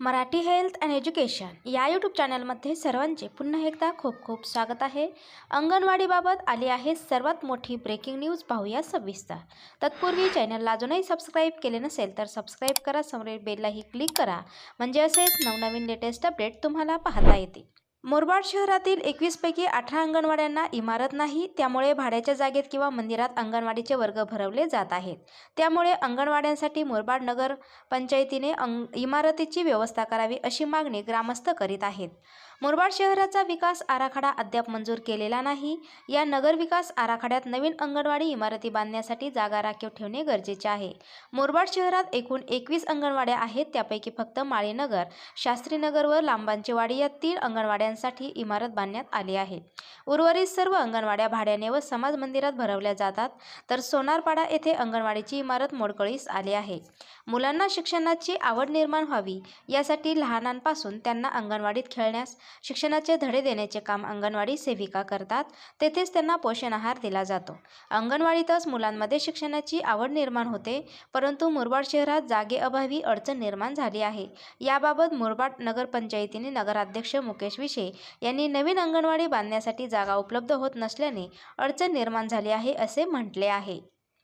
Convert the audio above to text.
Marathi health and education या YouTube चॅनलमध्ये सर्वांचे पुन्हा एकदा खूप खूप स्वागत आहे. अंगणवाडीबाबत आली आहे सर्वात मोठी ब्रेकिंग न्यूज पाहूया सविस्तर. तत्पूर्वी चॅनलला अजूनही सबस्क्राईब केले नसेल तर सबस्क्राईब करा समोरील बेललाही क्लिक करा. म्हणजे असेच नवनवीन लेटेस्ट अपडेट तुम्हाला पाहता येतील. मुरबाड शहरातील एकवीसपैकी अठरा अंगणवाड्यांना इमारत नाही त्यामुळे भाड्याच्या जागेत किंवा मंदिरात अंगणवाडीचे वर्ग भरवले जात आहेत. त्यामुळे अंगणवाड्यांसाठी मुरबाड नगर पंचायतीने अंग इमारतीची व्यवस्था करावी अशी मागणी ग्रामस्थ करीत आहेत. मुरबाड शहराचा विकास आराखडा अद्याप मंजूर केलेला नाही. या नगर विकास आराखड्यात नवीन अंगणवाडी इमारती बांधण्यासाठी जागा राखीव ठेवणे गरजेचे आहे. मुरबाड शहरात एकूण एकवीस अंगणवाड्या आहेत त्यापैकी फक्त माळीनगर शास्त्रीनगर व लांबांचेवाडी या तीन अंगणवाड्यांसाठी इमारत बांधण्यात आली आहे. उर्वरित सर्व अंगणवाड्या भाड्याने व समाज मंदिरात भरवल्या जातात. तर सोनारपाडा येथे अंगणवाडीची इमारत मोडकळीस आली आहे. मुलांना शिक्षणाची आवड निर्माण व्हावी यासाठी लहानांपासून त्यांना अंगणवाडीत खेळण्यास शिक्षणाचे धडे देण्याचे काम अंगणवाडी सेविका करतात. तेथेच त्यांना पोषण आहार दिला जातो. अंगणवाडीतच मुलांमध्ये शिक्षणाची आवड निर्माण होते परंतु मुरबाड शहरात जागेअभावी अडचण निर्माण झाली आहे. याबाबत मुरबाड नगरपंचायतीने नगराध्यक्ष मुकेश विशे यांनी नवीन अंगणवाडी बांधण्यासाठी जागा उपलब्ध होत नसल्याने अडचण निर्माण झाली आहे असे म्हटले आहे.